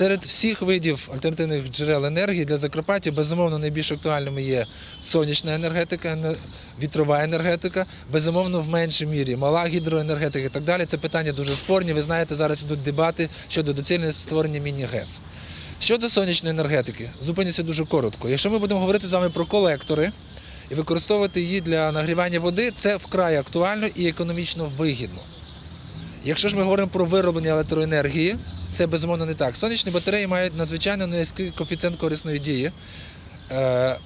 Серед всіх видів альтернативних джерел енергії для Закарпаття безумовно найбільш актуальними є сонячна енергетика, вітрова енергетика, безумовно в меншій мірі мала гідроенергетика і так далі. Це питання дуже спорні. Ви знаєте, зараз йдуть дебати щодо доцільності створення міні-ГЕС. Щодо сонячної енергетики, зупинюся дуже коротко. Якщо ми будемо говорити з вами про колектори і використовувати її для нагрівання води, це вкрай актуально і економічно вигідно. Якщо ж ми говоримо про вироблення електроенергії, це безумовно не так. Сонячні батареї мають надзвичайно низький коефіцієнт корисної дії. Е,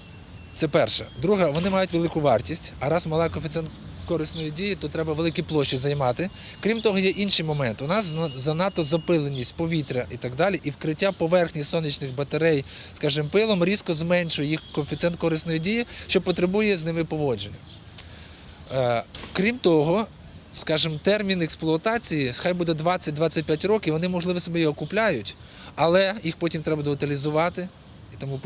Це перше. Друге, вони мають велику вартість, а раз мала коефіцієнт корисної дії, то треба великі площі займати. Крім того, є інший момент. У нас занадто запиленість повітря і так далі, і вкриття поверхні сонячних батарей, скажімо, пилом різко зменшує їх коефіцієнт корисної дії, що потребує з ними поводження. Е, Крім того, скажімо, термін експлуатації хай буде 20-25 років, вони, можливо, собі його купляють, але їх потім треба буде утилізувати. І тому,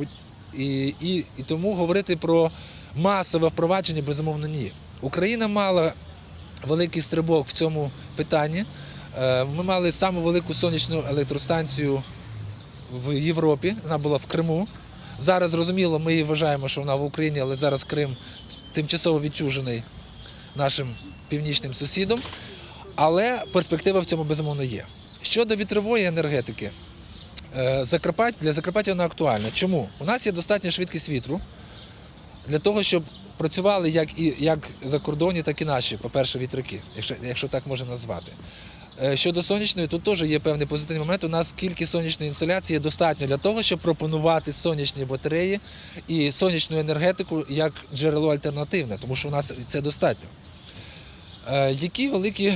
і, і, і тому говорити про масове впровадження, безумовно, ні. Україна мала великий стрибок в цьому питанні. Е, Ми мали саму велику сонячну електростанцію в Європі, вона була в Криму. Зараз, зрозуміло, ми вважаємо, що вона в Україні, але зараз Крим тимчасово відчужений нашим північним сусідом. Але перспектива в цьому безумовно є. Щодо вітрової енергетики, е, для Закарпаття вона актуальна. Чому? У нас є достатня швидкість вітру для того, щоб працювали як і як закордонні, так і наші, по-перше, вітряки, якщо, якщо так можна назвати. Е, Щодо сонячної, тут теж є певний позитивний момент. У нас кількість сонячної інсталяції є достатньо для того, щоб пропонувати сонячні батареї і сонячну енергетику як джерело альтернативне, тому що у нас це достатньо. Е, Які великі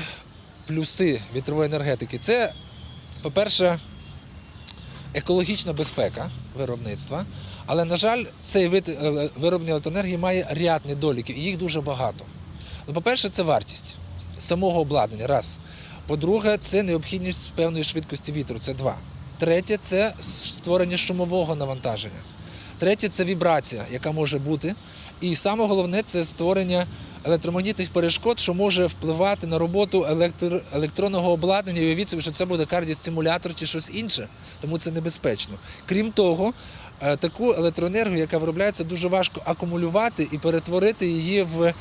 плюси вітрової енергетики? Це, по-перше, екологічна безпека виробництва. Але, на жаль, цей вид е, вироблення електроенергії має ряд недоліків, і їх дуже багато. Ну, по-перше, це вартість самого обладнання. Раз. По-друге, це необхідність певної швидкості вітру. Це два. Третє це створення шумового навантаження. Третє це вібрація, яка може бути. І саме головне це створення електромагнітних перешкод, що може впливати на роботу електро- електронного обладнання. І уявіть собі, що це буде кардіостимулятор чи щось інше, тому це небезпечно. Крім того, е, таку електроенергію, яка виробляється, дуже важко акумулювати і перетворити її в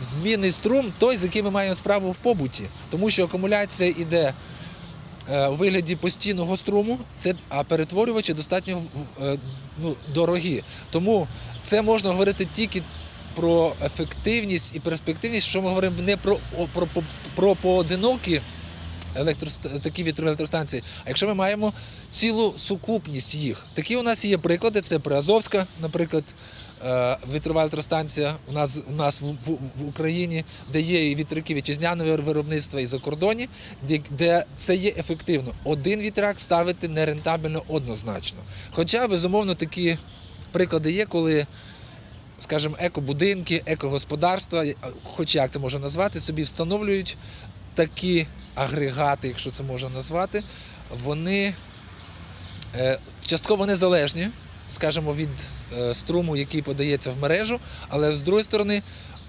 змінний струм, той, з яким ми маємо справу в побуті. Тому що акумуляція йде е, у вигляді постійного струму, це, а перетворювачі достатньо е, ну, дорогі. Тому це можна говорити тільки про ефективність і перспективність, що ми говоримо не про, про, про, про поодинокі електрост- такі вітрові електростанції, а якщо ми маємо цілу сукупність їх. Такі у нас є приклади, це Приазовська, наприклад, е, вітрова електростанція у нас, у нас в, в, в Україні, де є і вітряки вітчизняного виробництва і закордонні, де, де це є ефективно. Один вітряк ставити нерентабельно однозначно. Хоча, безумовно, такі приклади є, коли скажімо, екобудинки, екогосподарства, хоч як це можна назвати, собі встановлюють такі агрегати, якщо це можна назвати, вони е, частково незалежні, скажімо, від е, струму, який подається в мережу, але з другої сторони,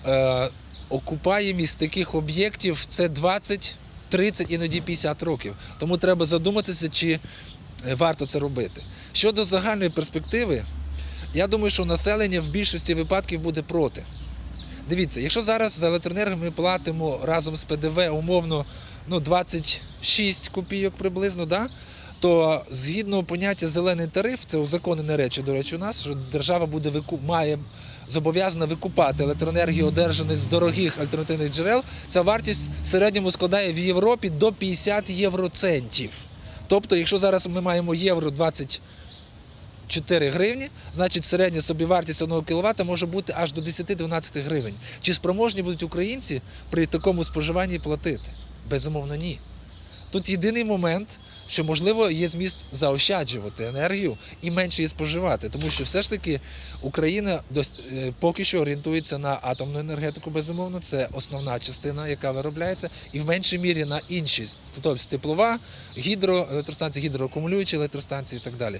е, окупаємість таких об'єктів це 20, 30, іноді 50 років. Тому треба задуматися, чи варто це робити. Щодо загальної перспективи, я думаю, що населення в більшості випадків буде проти. Дивіться, якщо зараз за електроенергію ми платимо разом з ПДВ умовно ну, 26 копійок приблизно, да? то згідно поняття зелений тариф, це узаконене речі, до речі, у нас, що держава буде викуп... має зобов'язана викупати електроенергію, одержану з дорогих альтернативних джерел. Ця вартість в середньому складає в Європі до 50 євроцентів. Тобто, якщо зараз ми маємо євро 20 4 гривні, значить середня собівартість 1 кВт може бути аж до 10-12 гривень. Чи спроможні будуть українці при такому споживанні платити? Безумовно, ні. Тут єдиний момент, що можливо є зміст заощаджувати енергію і менше її споживати, тому що все ж таки Україна е, поки що орієнтується на атомну енергетику, безумовно, це основна частина, яка виробляється, і в меншій мірі на інші, тобто теплова, гідроелектростанції, гідроакумулюючі електростанції і так далі.